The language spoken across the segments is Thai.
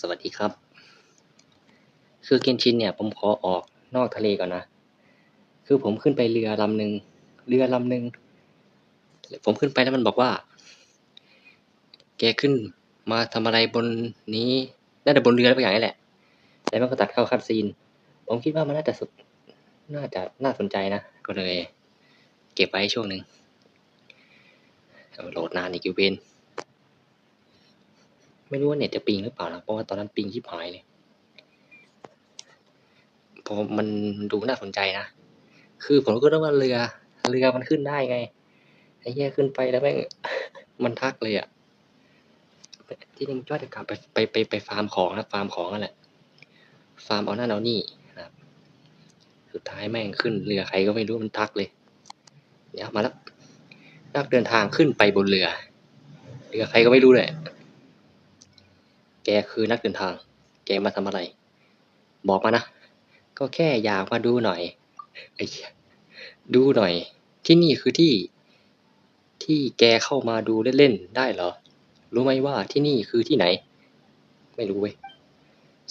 สวัสดีครับ คือเกนชินเนี่ยผมขอออกนอกทะเลก่อนนะ คือผมขึ้นไปเรือลำหนึ่งเรือลำหนึ่งผมขึ้นไปแล้วมันบอกว่า แกขึ้นมาทำอะไรบนนี้น่าจะบนเรืออะไรบางอย่างนี่แหละ แล้วมันก็ตัดเข้าคัดซีน ผมคิดว่ามันน่าจะสุด น่าจะน่าสนใจนะ ก็เลย เก็บไว้ช่วงหนึ่งโหลดนานอีกอยู่เวน ไม่รู้ว่าเน็ตจะปิงหรือเปล่านะเพราะว่าตอนนั้นปิงชิบหายเลยพราะมันดูน่าสนใจนะ คือผมก็รู้ว่าเรือ เรือมันขึ้นได้ไง ไอ้เหี้ยขึ้นไปแล้วแม่งมันทักเลยอะที่จริงจ้อยจะกลับไปไปไปไปฟาร์มของนะฟาร์มของนั่นแหละ ฟาร์มเอาหน้าเอานี่นะครับสุดท้ายแม่งขึ้นเรือใครก็ไม่รู้มันทักเลย เดี๋ยวมาแล้วนักเดินทางขึ้นไปบนเรือ เรือใครก็ไม่รู้เลย แกคือนักเดินทาง แกมาทำอะไร บอกมานะ ก็แค่อยากมาดูหน่อยไอ้ดูหน่อย ที่นี่คือที่ ที่แกเข้ามาดูเล่นๆได้เหรอ รู้ไหมว่าที่นี่คือที่ไหน ไม่รู้เว้ย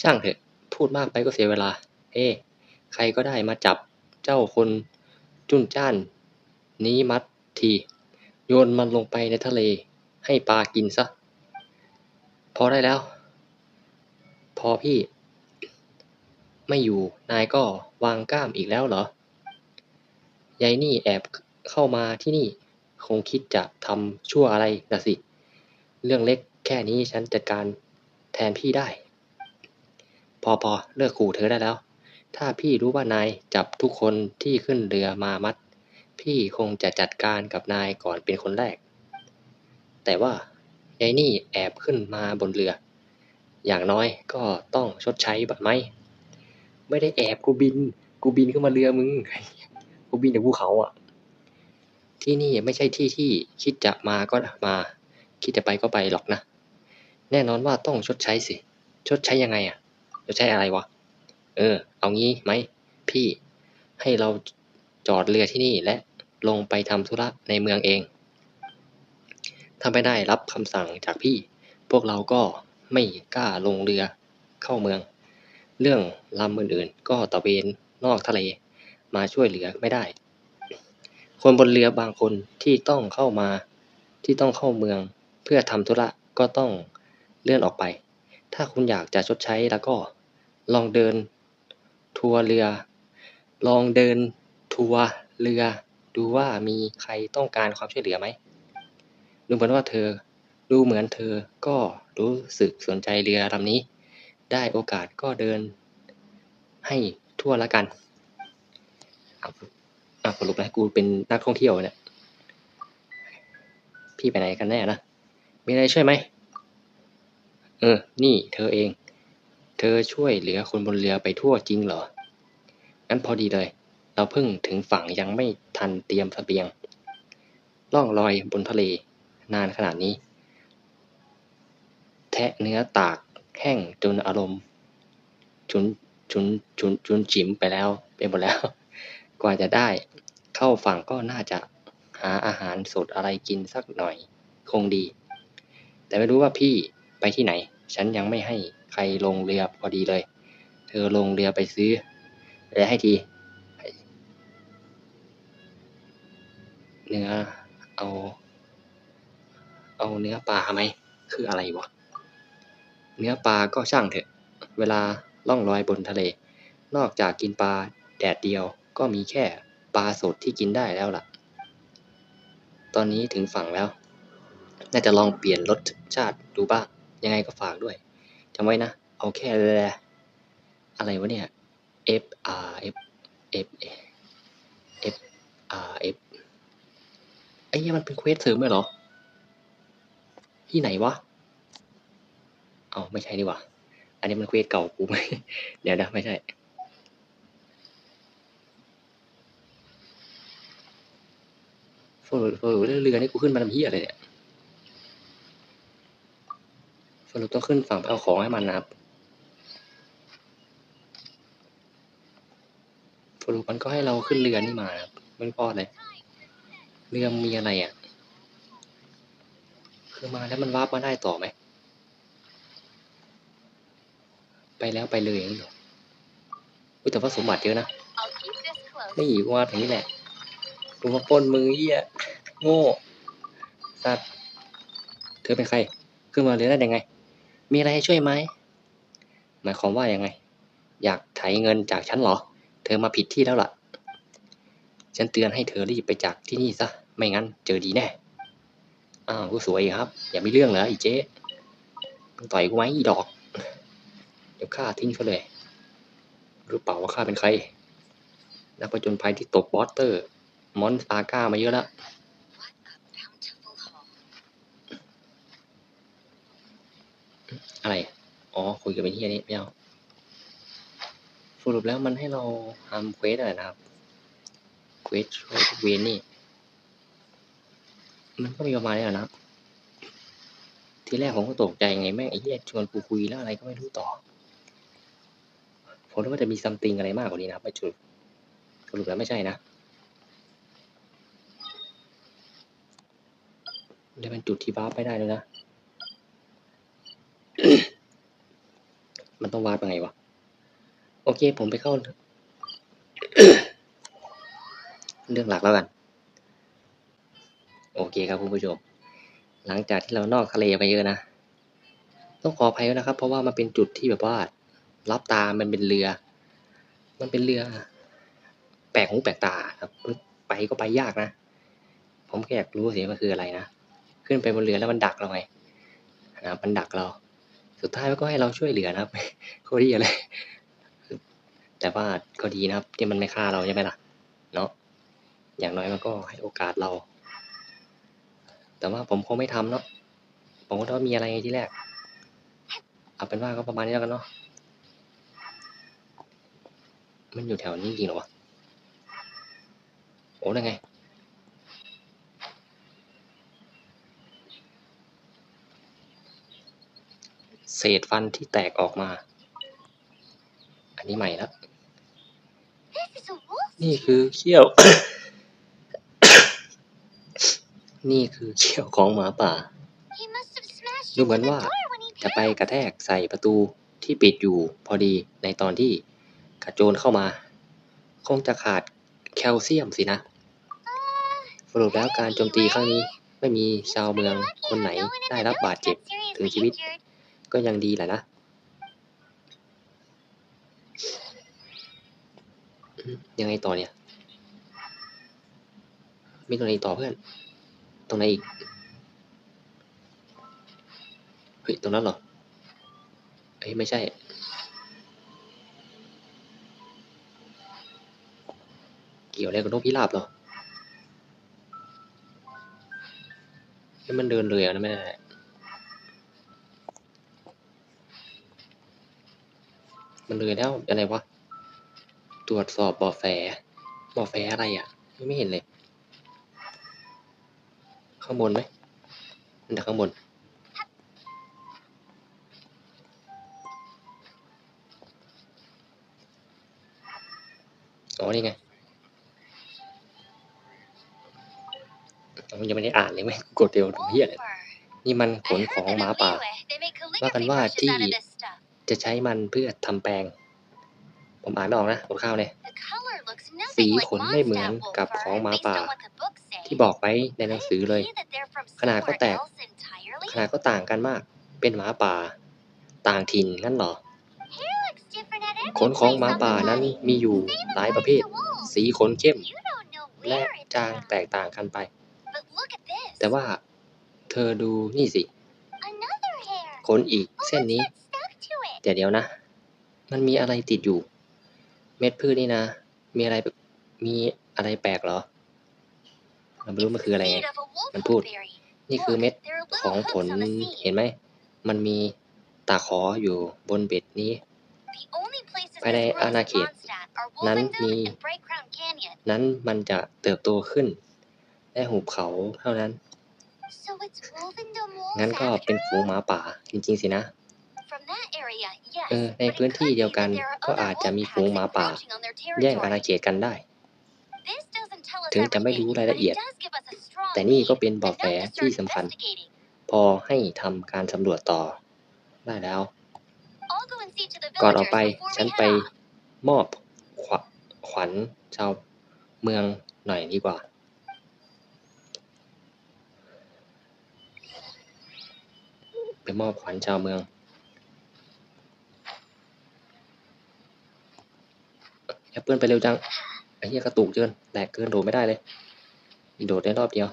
ช่างเถอะ พูดมากไปก็เสียเวลาเฮ้ใครก็ได้มาจับเจ้าคนจุนจ้าน นี้มัดที โยนมันลงไปในทะเล ให้ปลากินซะ พอได้แล้ว พอพี่ ไม่อยู่นายก็วางกล้ามอีกแล้วเหรอยายนี่แอบเข้ามาที่นี่ คงคิดจะทำชั่วอะไรนะสิ เรื่องเล็กแค่นี้ฉันจัดการแทนพี่ได้ พอพอเลิกขู่เธอได้แล้ว ถ้าพี่รู้ว่านายจับทุกคนที่ขึ้นเรือมามัด พี่คงจะจัดการกับนายก่อนเป็นคนแรก แต่ว่ายายนี่แอบขึ้นมาบนเรือ อย่างน้อยก็ต้องชดใช้บัตรไหม ไม่ได้แอบกูบิน กูบินขึ้นมาเรือมึง กูบินจากภูเขาอะ ที่นี่ไม่ใช่ที่ที่คิดจะมาก็มา คิดจะไปก็ไปหรอกนะ แน่นอนว่าต้องชดใช้สิ ชดใช้ยังไงอะ ชดใช้อะไรวะ เออ เอางี้ไหมพี่ ให้เราจอดเรือที่นี่และลงไปทำธุระในเมืองเอง ถ้าไม่ได้รับคำสั่งจากพี่ พวกเราก็ ไม่กล้าลงเรือเข้าเมือง เรื่องลำอื่นๆ ก็ตะเวนนอกทะเลมาช่วยเหลือไม่ได้ คนบนเรือบางคนที่ต้องเข้ามาที่ต้องเข้าเมืองเพื่อทำธุระก็ต้องเลื่อนออกไป ถ้าคุณอยากจะชดใช้แล้วก็ลองเดิน ทัวร์เรือ ลองเดินทัวร์เรือ ดูว่ามีใครต้องการความช่วยเหลือไหมดูเหมือนว่าเธอ ดูเหมือนเธอก็รู้สึกสนใจเรือลำนี้ ได้โอกาสก็เดิน ให้ทั่วละกันอะอะสรุปนะกูเป็นนักท่องเที่ยวเนี่ย พี่ไปไหนกันแน่นะ มีอะไรช่วยไหม เออ นี่เธอเอง เธอช่วยเหลือคนบนเรือไปทั่วจริงเหรอ งั้นพอดีเลย เราเพิ่งถึงฝั่งยังไม่ทันเตรียมเสบียง ล่องลอยบนทะเล นานขนาดนี้ะเนื้อตากแห้งจนอารมณ์ ชุนชุนชุนชุนจิ๋มไปแล้วไปหมดแล้ว กว่าจะได้ เข้าฝั่งก็น่าจะหาอาหารสดอะไรกินสักหน่อยคงดี แต่ไม่รู้ว่าพี่ไปที่ไหน ฉันยังไม่ให้ใครลงเรือพอดีเลย เธอลงเรือไปซื้ออะไรให้ทีเนื้อเอา เอาเนื้อปลาไหม คืออะไรวะ เนื้อปลาก็ช่างเถอะ เวลาล่องลอยบนทะเล นอกจากกินปลาแดดเดียวก็มีแค่ปลาสดที่กินได้แล้วล่ะ ตอนนี้ถึงฝั่งแล้ว น่าจะลองเปลี่ยนรสชาติดูบ้าง ยังไงก็ฝากด้วยจำไว้นะ เอาแค่อะไรวะเนี่ย F R F F F R F ไอ้เหี้ยมันเป็นเควสเสริมไหมเหรอ ที่ไหนวะ เอาไม่ใช่ดีกว่า อันนี้มันเควสเก่ากูไหมเดี๋ยวนะไม่ใช่ โฟล์โฟล์เรือนี่กูขึ้นมาทำเหี้ยอะไรเนี่ยสรุปต้องขึ้นฝั่งไปเอาของให้มันนะครับสรุปมันก็ให้เราขึ้นเรือนี่มาครับไม่พอเลย เรือมีอะไรอะ คือมาแล้วมันวาร์ปมาได้ต่อไหม ไปแล้วไปเลยอย่างนี้เหรออุ๊ยแต่ว่าสมบัติเยอะนะ I'll keep this close. นี่กูมาถึงนี่แหละกูมาปล้นมือเหี้ยโง่สัตว์เธอเป็นใคร ขึ้นมาเรือได้ยังไง มีอะไรให้ช่วยไหมหมายความว่ายังไง อยากไถเงินจากฉันเหรอ เธอมาผิดที่แล้วล่ะ ฉันเตือนให้เธอรีบไปจากที่นี่ซะ ไม่งั้นเจอดีแน่ อ้าวกูสวยอีกครับ อย่ามีเรื่องเหรอไอ้เจ๊มึงต่อยกูไหมอีดอก เดี๋ยวฆ่าทิ้งเขาเลยรู้เปล่าว่าข้าเป็นใคร นักผจญภัยที่ตกบอสเตอร์ มอนซาก้ามาเยอะแล้วอะไร อ๋อ คุยกับไอ้ที่นี้ไม่เอาสรุปแล้วมันให้เราทำเควสอะไรนะครับ เควสช่วยทุกเวนนี่ มันก็มีประมาณนี้แหละนะ ทีแรกผมก็ตกใจไงแม่งไอ้เหี้ยชวนกูคุยแล้วอะไรก็ไม่รู้ต่อ ผมนึกว่าจะมีซัมติงอะไรมากกว่านี้นะครับไปจุดสรุปแล้วไม่ใช่นะได้เป็นจุดที่วาร์ปไม่ได้เลยนะ มันต้องวาดยังไงวะ โอเค ผมไปเข้า เรื่องหลักแล้วกัน โอเคครับคุณผู้ชม หลังจากที่เรานอกทะเลไปเยอะนะ ต้องขออภัยด้วยนะครับ เพราะว่ามันเป็นจุดที่แบบว่า รับตามันเป็นเรือ มันเป็นเรือ แปลกหูแปลกตาครับไปก็ไปยากนะ ผมแค่อยากรู้เสิมันคืออะไรนะ ขึ้นไปบนเรือแล้วมันดักเราไงนะมันดักเรา สุดท้ายมันก็ให้เราช่วยเหลือนะครับโคตรดีเลยแต่ว่าก็ดีนะครับ ที่มันไม่ฆ่าเราใช่ไหมล่ะ เนาะอย่างน้อยมันก็ให้โอกาสเรา แต่ว่าผมคงไม่ทำเนาะผมก็ต้องมีอะไรที่แรก เอาเป็นว่าก็ประมาณนี้แล้วกันเนาะ มันอยู่แถวนี้จริงหรอวะ โอ้ได้ไง เศษฟันที่แตกออกมา อันนี้ใหม่แล้วนี่คือเขี้ยว นี่คือเขี้ยวของหมาป่า ดูเหมือนว่าจะไปกระแทกใส่ประตูที่ปิดอยู่พอดีในตอนที่ กระโจนเข้ามา คงจะขาดแคลเซียมสินะ สรุปแล้วการโจมตีครั้งนี้ไม่มีชาวเมืองคนไหนได้รับบาดเจ็บถึงชีวิต ก็ยังดีแหละนะยังไงต่อเนี่ย มีตรงไหนต่อเพื่อน ตรงไหนอีก เฮ้ย ตรงนั้นเหรอเฮ้ย ไม่ใช่ กี่ยวอะไรกับนกพิราบเหรอเฮ้มันเดินเลยอะนะแม่มันเลยแล้วอะไรวะ ตรวจสอบบาะแสเบาะแสอะไรอะ ไม่เห็นเลย ข้างบนไหมมันจากข้างบน อ๋อ นี่ไง ผมยังไม่ได้อ่านเลยไหมกดเดียวถึงเฮียเลย Wolfer. นี่มันข I น heard ของ that หมา in ป่า Liyue, they make calligraphy ว่ากันว่า brushes ที่ out of this stuff. จะใช้มันเพื่อทำแปลง ผมอ่านไม่ออกนะกดข้าวเลย The color looks สี nothing like ขนไม่เหมือน Mondstadt กับ Wolfer, ของหมา based ป่า on what the books say. ที่บอกไว้ในหนังสือเลย Could it be that they're from ขนาดก็แตก somewhere else entirely? ขนาดก็ต่างกันมาก เป็นหมาป่า ต่างถิ่นงั้นเหรอ Hair looks different at every ขนของหมา place on ป่า the นั้น body. มีอยู่ Same หลาย applies ประเภท to wolves. สีขนเข้ม You don't know และ where it's จาง from. แตกต่างกันไป แต่ว่าเธอดูนี่สิ Another hair. ขนอีก Oh, เส้น what's นี้ that stuck to it? แต่เดี๋ยวนะ มันมีอะไรติดอยู่ เม็ดพืชนี่นะ มีอะไร มีอะไรแปลกเหรอ เราไม่รู้มันคืออะไรไง Seed of a wolf มันพูด berry. นี่คือเม็ด Look, there are ของ little ผล hooks on the seed. เห็นไหม มันมีตาขออยู่บนเบ็ดนี้ The only places ภายใน this grows อาณา in เขต Mondstadt are นั้น Wolfenden มี and Bright Crown Canyon. นั้นมันจะเติบโตขึ้น และหุบเขาเท่านั้น งั้นก็เป็นฝูงหมาป่าจริงๆสินะ เออ ในพื้นที่เดียวกันก็อาจจะมีฝูงหมาป่า แย่งอาณาเขตกันได้ ถึงจะไม่รู้รายละเอียด แต่นี่ก็เป็นบอกแสที่สำคัญ พอให้ทำการสำรวจต่อ ได้แล้ว ก่อนออกไปฉันไปมอบขวัญชาวเมืองหน่อยดีกว่า ไป มอบขวัญชาวเมือง แอปเปิลไปเร็วจัง ไอ้เหี้ยกระตุกเกินแหลกเกินโดดไม่ได้เลยโดดได้รอบเดียว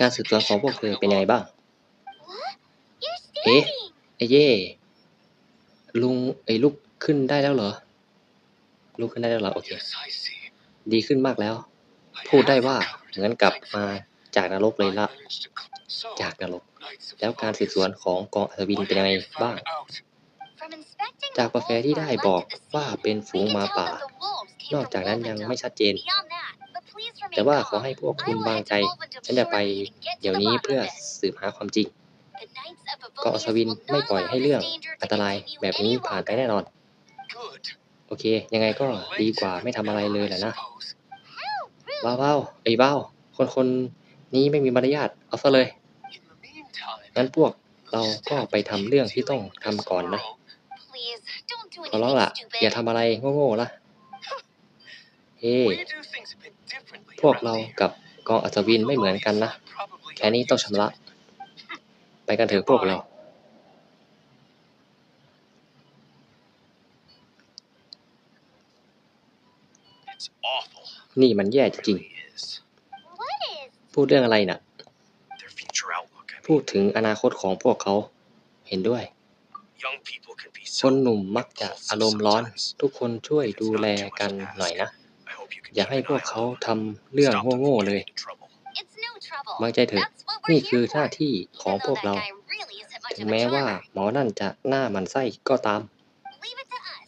การสืบสวนของพวกเธอเป็นยังไงบ้าง What? You're Eh? standing. ไอ้เย่ลุงไอ้ลุกขึ้นได้แล้วเหรอลุกขึ้นได้แล้วเหรอ โอเค ดีขึ้นมากแล้ว พูดได้ว่าเหมือนกลับมาจากนรกเลยละ จากนรก แล้วการสืบสวนของกองอัศวินเป็นยังไงบ้าง จากกาแฟที่ได้บอกว่าเป็นฝูงมาป่า นอกจากนั้นยังไม่ชัดเจน แต่ว่าขอให้พวกคุณวางใจ ฉันจะไปเดี๋ยวนี้เพื่อสืบหาความจริงกองอัศวินไม่ปล่อยให้เรื่องอันตรายแบบนี้ผ่านไปแน่นอน โอเค ยังไงก็ดีกว่าไม่ทำอะไรเลยแหละนะว้าวว้าวไอ้ว้าวคนคนนี้ไม่มีมารยาทเอาซะเลยงั้นพวกเราก็ไปทำเรื่องที่ต้องทำก่อนนะขอร้องล่ะ อย่าทำอะไรโง่ๆล่ะเฮ้พวกเรากับกองอัศวินไม่เหมือนกันนะ แค่นี้ต้องชำระ ไปกันเถอะพวกเรา นี่มันแย่จริง พูดเรื่องอะไรน่ะ พูดถึงอนาคตของพวกเขา เห็นด้วย คนหนุ่มมักจะอารมณ์ร้อน ทุกคนช่วยดูแลกันหน่อยนะ อย่าให้พวกเขาทำเรื่องโง่ๆเลย It's no trouble. วางใจเถอะ นี่คือ here หน้าที่ของพวกเรา ถึงแม้ว่าหมอนั่นจะหน้ามันไส้ก็ตาม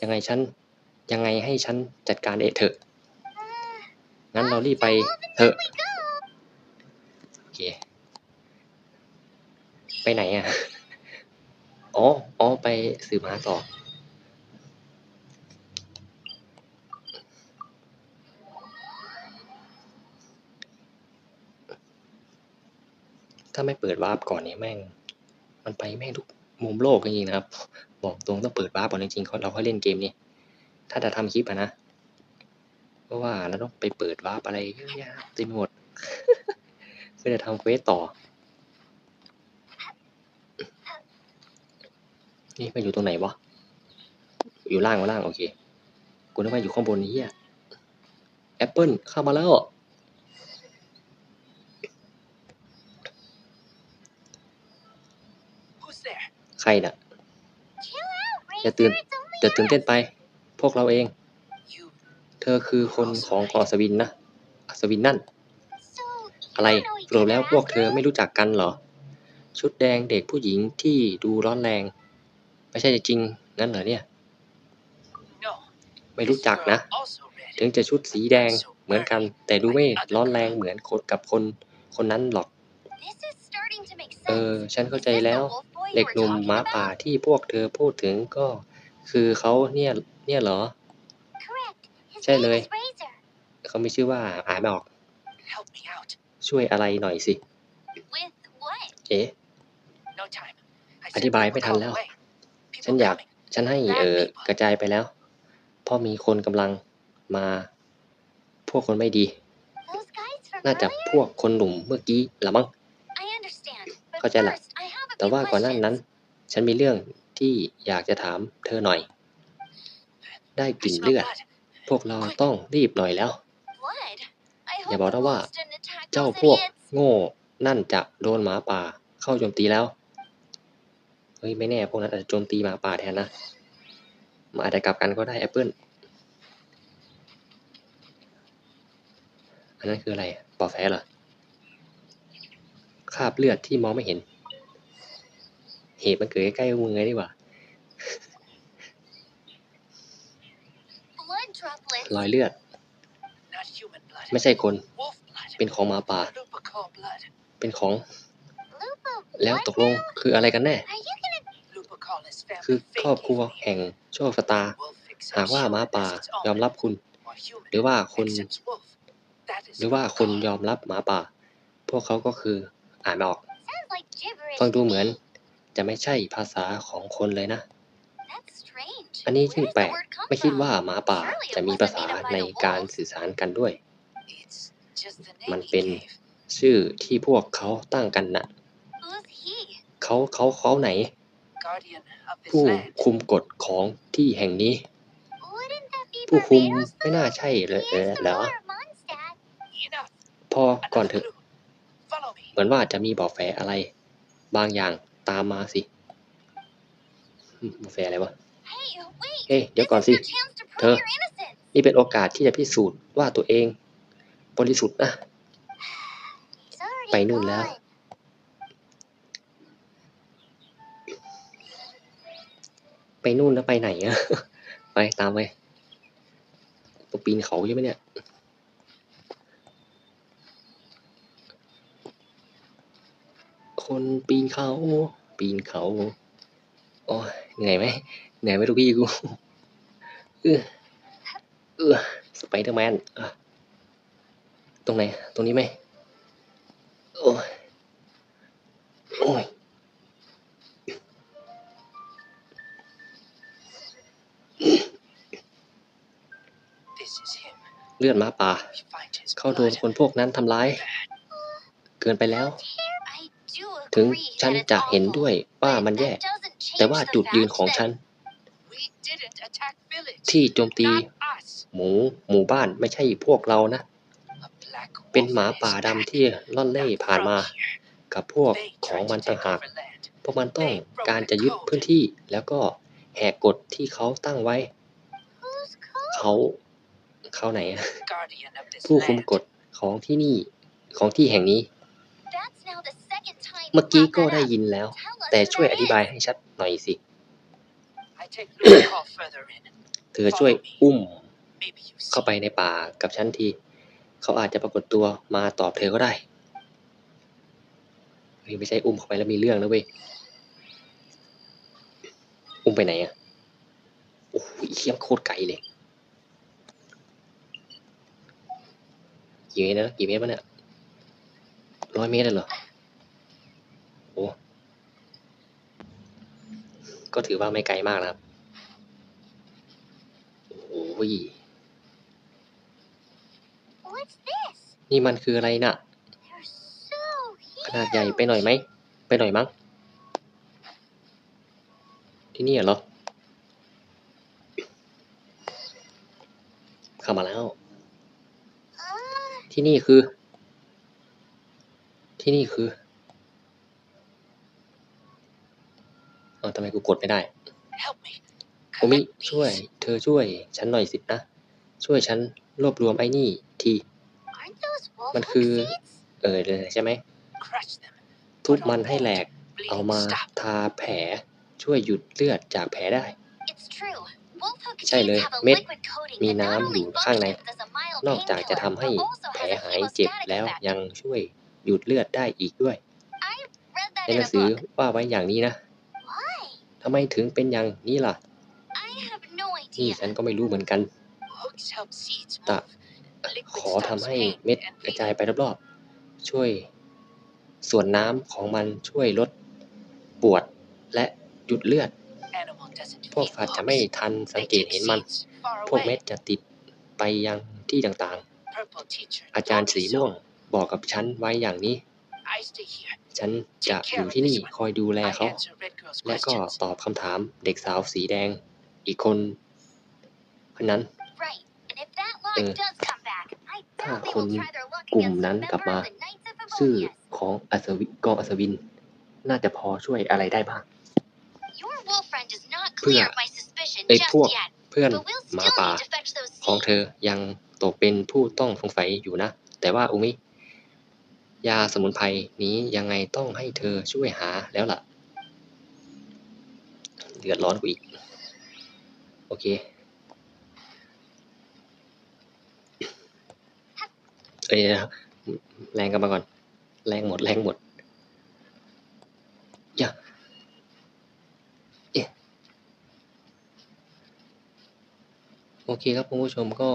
ยังไงฉัน ยังไงให้ฉันจัดการเอเถอะ งั้นเรารีบไป off to เถอะ Wolvendom we go. โอเคไปไหนอะอ๋ออ๋อไปสืบหาต่อถ้าไม่เปิดวาร์ปก่อนเนี่ยแม่ง มันไปแม่งทุกมุมโลกจริงๆนะครับ บอกตรงต้องเปิดวาร์ปก่อนจริงๆเราค่อยเล่นเกมนี้ ถ้าจะทำคลิปอะนะ เพราะว่าเราต้องไปเปิดวาร์ปอะไรเยอะแยะเต็มไปหมดเพื่อจะทำเควสต่อ นี่มันอยู่ตรงไหนวะ อยู่ล่างมาล่างโอเค กูนึกว่าอยู่ข้างบนนี้อะแอปเปิลเข้ามาแล้วใครน่ะ Chill out, Racer. อย่าตื่น It's only อย่าตื่นเต้น us. ไป พวกเราเองเธ อคือคนของกองอัศวินนะ อัศวินนั่น อะไรสรุปแล้วพวกเธอไม่รู้จักกันเหรอ ชุดแดงเด็กผู้หญิงที่ดูร้อนแรง ไม่ใช่จริงงั้นเหรอเนี่ย ไม่รู้จักนะ ถึงจะชุดสีแดงเหมือนกัน แต่ดูไม่ร้อนแรงเหมือนคนกับคนคนนั้นหรอก เออ ฉันเข้าใจแล้ว เด็กหนุ่มหมาป่าที่พวกเธอพูดถึงก็ คือเขาเนี่ย เนี่ยเหรอ ช่ name เลย is Razor. เขามีชื่อว่าอ่านไม่ออก ช่วยอะไรหน่อยสิ With what? เอ๊ะอธิบายไม่ทันแล้ว ฉันอยาก ฉันให้เออกระจายไปแล้ว เพราะมีคนกำลังมา พวกคนไม่ดี Those guys from น่าจะ earlier? พวกคนหนุ่มเมื่อกี้ละมั้ง I understand. But เข้าใจละ first, I have a แต่ few ว่าก่อนหน้านั้น questions. ฉันมีเรื่องที่อยากจะถามเธอหน่อย ได้กลิ่นเลือด พวกเราต้องรีบหน่อยแล้ว Blood? I อย่า hope บอก the นะว่า wolves didn't attack เจ้า those พวก idiots. โง่นั่นจะโดนหมาป่า เข้าโจมตีแล้ว เฮ้ย ไม่แน่พวกนั้นอาจจะโจมตีหมาป่าแทนนะมันอาจจะกลับกันก็ได้แอปเปิลอันนั้นคืออะไรปอแฟเหรอคราบเลือดที่มองไม่เห็น เหตุมันเกิดใกล้ๆมือไงดีกว่า รอยเลือด ไม่ใช่คน เป็นของหมาป่า เป็นของ แล้วตกลงคืออะไรกันแน่ คือครอบครัวแห่งโชคชะตา หากว่าหมาป่ายอมรับคุณ หรือว่าคุณหรือว่าคุณยอมรับหมาป่า พวกเขาก็คืออ่านไม่ออก ฟังดูเหมือนจะไม่ใช่ภาษาของคนเลยนะ อันนี้ Where ช่าง does แปล the ก word come ไม่คิด from? ว่าหมาป่า Surely it จะมี wasn't ภาษา made up by ใน the การ wolves. สื่อสารกันด้วย It's just the มั name น he เป็น gave. ชื่อที่พวกเขาตั้งกันน่ะ Who's he? เขาเขาเขาไหน Guardian of this ผู้ land. คุมกฎของที่แห่งนี้ Wouldn't that be ผู้คุม Barbados ไม่น่า though? ใช่เลย He เออ is the เหรอ ruler of Mondstadt. Enough. พอก่อนเถ Another อะ clue. Follow me. เหมือนว่าจะมีเบาะแฝอะไร บางอย่างตามมาสิอืมเบาะแฝอะไรวะ Hey, wait. เฮ้ยเดี๋ยว This ก่อน is สิ your chance to เธ prove อ your innocence. นี่เป็นโอกาสที่จะพิสูจน์ว่าตัวเอง บริสุทธิ์นะ He's already ไปนู่นแล้ว gone. ไปนู่นแล้วไปไหนอะไปตามไปตัวปีนเขาใช่ไหมเนี่ยคนปีนเขา ปีนเขา โอ้ยเหนื่อยไหม เหนื่อยไหมลูกพี่กูเออเออสไปเดอร์แมนอะตรงไหน ตรงนี้ไหมโอ้ยโอ้ย This is him. เลือดหมาป่า We find his เขาโดน blood. คนพวกนั้นทำร้าย เกินไปแล้ว I do ถึง agree ฉัน that it's จะเห็น awful, ด้วยว่า but มันแย่ that doesn't change แต่ว่า the จุดยืน fact ของ that ฉัน ที่โจมตี Not us. หมูหมู่บ้านไม่ใช่พวกเรานะ A black เป็น wolf หมา and his ป่า pack. ดำที่ล่อนเล่ Not ผ่าน from มา here. กับพวก They ของ tried มัน to ต่าง take หาก over land. พวกมันต้องการจะยึดพื้นที่แล้วก็แหกกฎที่เขาตั้งไว้ who's called เขาเขาไหนอะ Guardian of this ผู้คุม land. กฎของที่นี่ของที่แห่งนี้ That's now the second time เมื่อ you กี้ brought ก็ that ได้ up. ยินแล้ว Tell us แต่ who ช่วย that อธิบาย is. ให้ชัดหน่อยสิ เธอช่วยอุ้มเข้าไปในป่ากับฉันที เขาอาจจะปรากฏตัวมาตอบเธอก็ได้ไม่ใช่อุ้มเข้าไปแล้วมีเรื่องนะเว้ย อุ้มไปไหนอะโอ้โหเขี้ยมโคตรไกลเลยกี่เมตรนะกี่เมตรวะเนี่ยร้อยเมตรเลยเหรอ โอ้ ก็ถือว่าไม่ไกลมากนะครับ โอ้โห What's this? นี่มันคืออะไรน่ะ They're so ขนาดใหญ่ huge. ไปหน่อยไหม ไปหน่อยมั้ง ที่นี่เหรอ เข้ามาแล้ว Uh, ที่นี่คือ ที่นี่คือ เออทำไมกูกดไม่ได้ Help me. โอมิช่วย เธอช่วย ฉันหน่อยสินะ ช่วยฉันรวบรวมไอ้นี่ที มันคือ เออเลยใช่ไหม ทุบมันให้แหลก เอามาทาแผล ช่วยหยุดเลือดจากแผลได้ ใช่เลย เม็ด มีน้ำอยู่ข้างใน นอกจากจะทำให้แผลหายเจ็บแล้วยังช่วยหยุดเลือดได้อีกด้วย ในหนังสือว่าไว้อย่างนี้นะทำไมถึงเป็นอย่างนี้ล่ะ no นี่ idea. ฉันก็ไม่รู้เหมือนกัน Hooks help seeds แต่ move. Liquid ขอทำ stops ให้ pain เม็ด and กระจาย bleeding. ไปรอบๆ ช่วยส่วนน้ำของมันช่วยลดปวดและหยุดเลือด Animal doesn't พวก eat สัตว์จะไม่ hooks. ทันสัง They เกต keep เห็นมัน seeds far พวกเม็ด away. จะติดไปยังที่ต่าง Purple teacher ๆอาจารย์ told สี me ม่วง so. บอกกับฉันไว้อย่างนี้ I stay here. ฉันจะอยู่ที่นี่คอยดูแล I เขา answer Red Girl's และก็ questions. ตอบคำถามเด็กสาวสีแดงอีกคน คนนั้น Right. And if that lot Ừ. does come back, I ถ้า doubt they คน will try their luck กลุ่ม against นั้น a กลับ member มา of the Knights of ชื่อ Favonius. ของอัศวิกองอัศวิน น่าจะพอช่วยอะไรได้บ้าง Your wolf friend is not เพื่อ clear of my suspicion ไอ้ just พวก yet, เพื่อน but we'll หมา still ป่า need to fetch those ของ seeds. เธอยังตกเป็นผู้ต้องสงสัยอยู่นะ แต่ว่าอุมิ ยาสมุนไพรนี้ยังไงต้องให้เธอช่วยหาแล้วล่ะ เดือดร้อนกูอีก โอเค เอ้ยนะครับแรงกันมาก่อน แรงหมด แรงหมดอย่าเอ๊ะโอเคครับคุณผู้ชมก็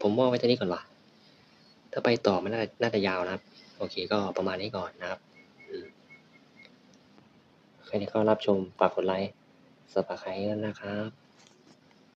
ผมว่าไว้เท่นี้ก่อนว่ะถ้าไปต่อมันน่าน่าจะยาวนะครับ โอเคก็ประมาณนี้ก่อนนะครับใครที่เข้ารับชมฝากกดไลค์สบสไครต์นะครับ